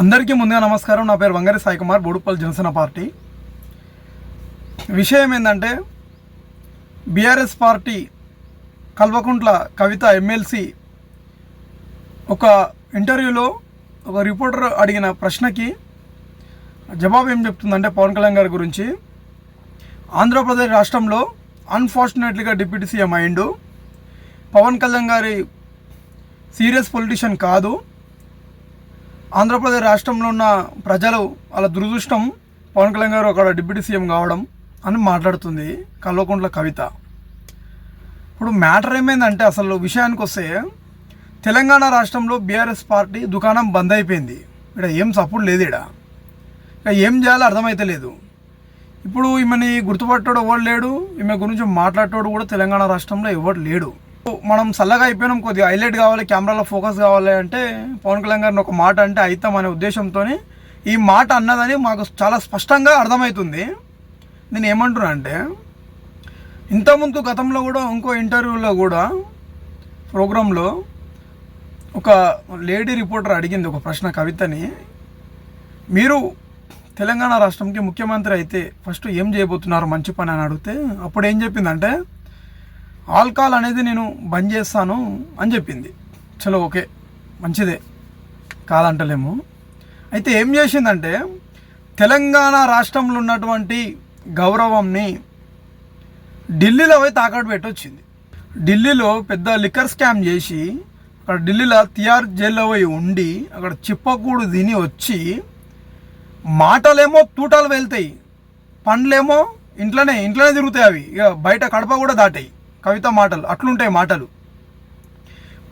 అందరికీ ముందుగా నమస్కారం. నా పేరు వంగరి సాయి కుమార్ బోడుపల్లి జనసేన పార్టీ. విషయం ఏంటంటే BRS party Kalvakuntla Kavitha MLC ఒక ఇంటర్వ్యూలో ఒక రిపోర్టర్ అడిగిన ప్రశ్నకి జవాబు ఏం చెప్తుందంటే పవన్ కళ్యాణ్ గారి గురించి. ఆంధ్రప్రదేశ్ రాష్ట్రంలో అన్ఫార్చునేట్లీగా డిప్యూటీ సీఎం అయిండు. పవన్ కళ్యాణ్ గారి సీరియస్ పొలిటీషియన్ కాదు. ఆంధ్రప్రదేశ్ రాష్ట్రంలో ఉన్న ప్రజలు వాళ్ళ దురదృష్టం పవన్ కళ్యాణ్ గారు అక్కడ డిప్యూటీ సీఎం కావడం అని మాట్లాడుతుంది కల్వకుంట్ల కవిత. ఇప్పుడు మ్యాటర్ ఏమైందంటే అసలు విషయానికి వస్తే తెలంగాణ రాష్ట్రంలో బీఆర్ఎస్ పార్టీ దుకాణం బంద్ అయిపోయింది. ఇక్కడ ఏం సపోర్ట్ లేదు ఇక్కడ. ఇక ఏం చేయాలో అర్థమైతే లేదు. ఇప్పుడు ఈమెని గుర్తుపట్టాడు ఎవడు లేడు? ఈమె గురించి మాట్లాడేటోడు కూడా తెలంగాణ రాష్ట్రంలో ఎవడు లేడు. మనం చల్లగా అయిపోయినాం కొద్దిగా హైలైట్ కావాలి కెమెరాలో ఫోకస్ కావాలి అంటే పవన్ కళ్యాణ్ గారిని ఒక మాట అంటే అవుతాం అనే ఉద్దేశంతో ఈ మాట అన్నదని మాకు చాలా స్పష్టంగా అర్థమవుతుంది. నేను ఏమంటున్నా అంటే ఇంతకుముందు గతంలో కూడా ఇంకో ఇంటర్వ్యూలో కూడా ప్రోగ్రాంలో ఒక లేడీ రిపోర్టర్ అడిగింది ఒక ప్రశ్న కవితని. మీరు తెలంగాణ రాష్ట్రంకి ముఖ్యమంత్రి అయితే ఫస్ట్ ఏం చేయబోతున్నారు మంచి పని అని అడిగితే అప్పుడు ఏం చెప్పిందంటే ఆల్కహాల్ అనేది నేను బంద్ చేస్తాను అని చెప్పింది. చలో ఓకే. మంచిదే. కాదంటలేము. అయితే ఏం చేసిందంటే తెలంగాణ రాష్ట్రంలో ఉన్నటువంటి గౌరవంని ఢిల్లీలో పోయి తాకట్టు పెట్టొచ్చింది. ఢిల్లీలో పెద్ద లిక్కర్ స్కామ్ చేసి అక్కడ ఢిల్లీలో తిహార్ జైల్లో పోయి ఉండి అక్కడ చిప్పకూడు తిని వచ్చి మాటలేమో తూటాలు వెళ్తాయి. పండ్లేమో ఇంట్లోనే ఇంట్లోనే తిరుగుతాయి అవి. ఇక బయట కడప కూడా దాటాయి. కవిత మాటలు అట్లుంటాయి మాటలు.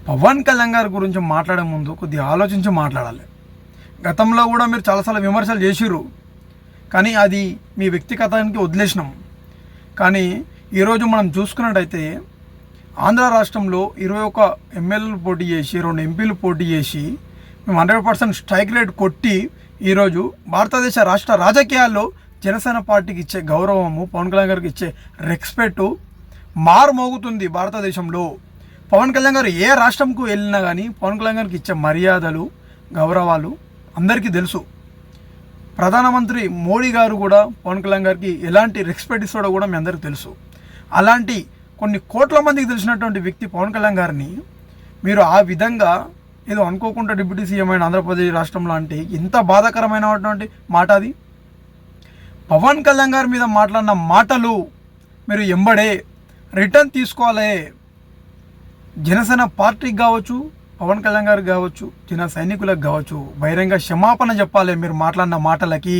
పవన్ కళ్యాణ్ గారి గురించి మాట్లాడే ముందు కొద్దిగా ఆలోచించి మాట్లాడాలి. గతంలో కూడా మీరు చాలాసార్లు విమర్శలు చేసిర్రు. కానీ అది మీ వ్యక్తిగతానికి వదిలేసినాం. కానీ ఈరోజు మనం చూసుకున్నట్టయితే ఆంధ్ర రాష్ట్రంలో ఇరవై ఒక ఎమ్మెల్యేలు పోటీ చేసి రెండు ఎంపీలు పోటీ చేసి మేము హండ్రెడ్ పర్సెంట్ స్ట్రైక్ రేట్ కొట్టి ఈరోజు భారతదేశ రాష్ట్ర రాజకీయాల్లో జనసేన పార్టీకి ఇచ్చే గౌరవము పవన్ కళ్యాణ్ గారికి ఇచ్చే రెస్పెక్టు మారు మోగుతుంది భారతదేశంలో. పవన్ కళ్యాణ్ గారు ఏ రాష్ట్రంకు వెళ్ళినా కానీ పవన్ కళ్యాణ్ గారికి ఇచ్చే మర్యాదలు గౌరవాలు అందరికీ తెలుసు. ప్రధానమంత్రి మోడీ గారు కూడా పవన్ కళ్యాణ్ గారికి ఎలాంటి రెస్పెక్ట్ ఇస్తాడో కూడా మీ అందరికీ తెలుసు. అలాంటి కొన్ని కోట్ల మందికి తెలిసినటువంటి వ్యక్తి పవన్ కళ్యాణ్ గారిని మీరు ఆ విధంగా ఏదో అనుకోకుండా డిప్యూటీ సీఎం అయిన ఆంధ్రప్రదేశ్ రాష్ట్రంలో అంటే ఎంత బాధాకరమైనటువంటి మాట అది? పవన్ కళ్యాణ్ గారి మీద మాట్లాడిన మాటలు మీరు ఎంబడే రిటర్న్ తీసుకోవాలి. జనసేన పార్టీకి కావచ్చు పవన్ కళ్యాణ్ గారికి కావచ్చు జన సైనికులకు కావచ్చు బహిరంగ క్షమాపణ చెప్పాలి మీరు మాట్లాడిన మాటలకి.